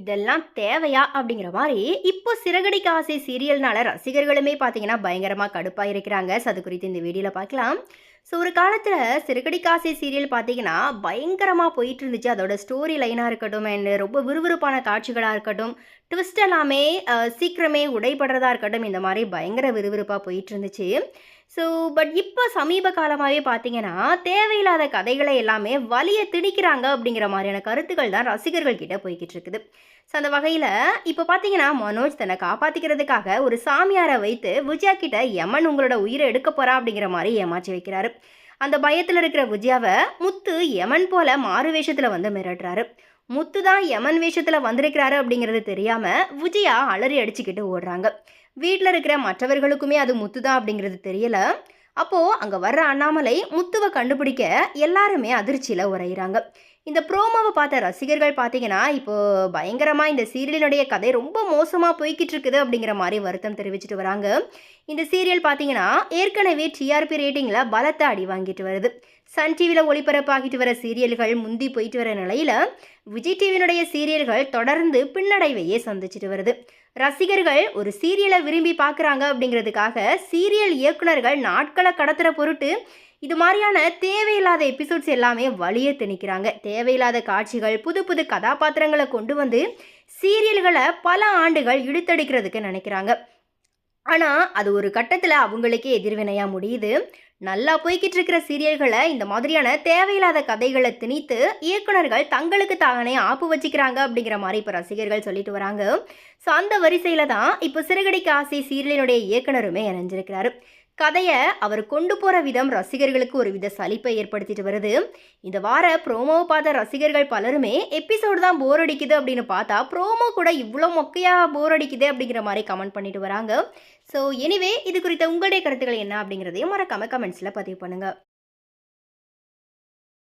இதெல்லாம் தேவையா அப்படிங்கிற மாதிரி இப்போ சிறகடிக்க ஆசை சீரியல்னால ரசிகர்களுமே பார்த்தீங்கன்னா பயங்கரமாக கடுப்பாக இருக்கிறாங்க. ஸோ அது குறித்து இந்த வீடியோவில் பார்க்கலாம். ஸோ ஒரு காலத்தில் சிறகடிக்க ஆசை சீரியல் பார்த்தீங்கன்னா பயங்கரமாக போயிட்டு இருந்துச்சு. அதோட ஸ்டோரி லைனாக இருக்கட்டும் அண்ட் ரொம்ப விறுவிறுப்பான காட்சிகளாக இருக்கட்டும் ட்விஸ்ட் எல்லாமே சீக்கிரமே உடைபடுறதா இருக்கட்டும் இந்த மாதிரி பயங்கர விறுவிறுப்பாக போயிட்டு இருந்துச்சு. ஸோ பட் இப்போ சமீப காலமாகவே பார்த்தீங்கன்னா தேவையில்லாத கதைகளை எல்லாமே வலிய திணிக்கிறாங்க அப்படிங்கிற மாதிரியான கருத்துக்கள் தான் ரசிகர்கள் கிட்ட போய்கிட்டு இருக்குது. ஸோ அந்த வகையில் இப்போ பார்த்தீங்கன்னா மனோஜ் தன்னை காப்பாற்றிக்கிறதுக்காக ஒரு சாமியாரை வைத்து விஜயா கிட்ட யமன் உங்களோட உயிரை எடுக்க போகிறா அப்படிங்கிற மாதிரி ஏமாற்றி வைக்கிறாரு. அந்த பயத்தில் இருக்கிற விஜயாவை முத்து யமன் போல மாறு வேஷத்தில் வந்து மிரட்டுறாரு. முத்து தான் யமன் வேஷத்தில் வந்திருக்கிறாரு அப்படிங்கிறது தெரியாமல் விஜயா அலறி அடிச்சுக்கிட்டு ஓடுறாங்க. வீட்டில் இருக்கிற மற்றவர்களுக்குமே அது முத்து தான் அப்படிங்கிறது தெரியல. அப்போது அங்கே வர்ற அண்ணாமலை முத்துவை கண்டுபிடிக்க எல்லாருமே அதிர்ச்சியில் உரையிறாங்க இந்த ப்ரோமோவை பார்த்த ரசிகர்கள் பார்த்தீங்கன்னா இப்போ பயங்கரமாக இந்த சீரியலினுடைய கதை ரொம்ப மோசமாக போய்கிட்டு இருக்குது அப்படிங்கிற மாதிரி வருத்தம் தெரிவிச்சிட்டு வராங்க. இந்த சீரியல் பார்த்தீங்கன்னா ஏற்கனவே டிஆர்பி ரேட்டிங்கில் பலத்தை அடி வாங்கிட்டு வருது. சன் டிவியில் ஒளிபரப்பாகிட்டு வர சீரியல்கள் முந்தி போயிட்டு வர நிலையில் விஜய் டிவியினுடைய சீரியல்கள் தொடர்ந்து பின்னடைவையே சந்திச்சிட்டு வருது. ரசிகர்கள் ஒரு சீரியலை விரும்பி பார்க்குறாங்க அப்படிங்கிறதுக்காக சீரியல் இயக்குனர்கள் நாட்களை கடத்துகிற பொருட்டு இது மாதிரியான தேவையில்லாத எபிசோட்ஸ் எல்லாமே வழியே திணிக்கிறாங்க. தேவையில்லாத காட்சிகள் புது புது கதாபாத்திரங்களை கொண்டு வந்து சீரியல்களை பல ஆண்டுகள் இழுத்தடிக்கிறதுக்கு நினைக்கிறாங்க. ஆனால் அது ஒரு கட்டத்தில் அவங்களுக்கே எதிர்வினையாக முடியுது. நல்லா போய்கிட்டு இருக்கிற சீரியல்களை இந்த மாதிரியான தேவையில்லாத கதைகளை திணித்து இயக்குனர்கள் தங்களுக்கு தானே ஆப்பு வச்சுக்கிறாங்க அப்படிங்கிற மாதிரி இப்போ ரசிகர்கள் சொல்லிட்டு வராங்க. ஸோ அந்த வரிசையில் தான் இப்போ சிறுகடிக்கு ஆசை சீரியலினுடைய இயக்குனருமே இணைஞ்சிருக்கிறாரு. கதையை அவர் கொண்டு போகிற விதம் ரசிகர்களுக்கு ஒரு வித சலிப்பை ஏற்படுத்திட்டு வருது. இந்த வார ப்ரோமோவை பார்த்த ரசிகர்கள் பலருமே எபிசோடு தான் போர் அடிக்குது அப்படின்னு பார்த்தா ப்ரோமோ கூட இவ்வளோ மொக்கையாக போர் அடிக்குது அப்படிங்கிற மாதிரி கமெண்ட் பண்ணிட்டு வராங்க. ஸோ எனிவே இது குறித்த உங்களுடைய கருத்துக்கள் என்ன அப்படிங்கிறதையும் மறக்காம கமெண்ட்ஸில் பதிவு பண்ணுங்கள்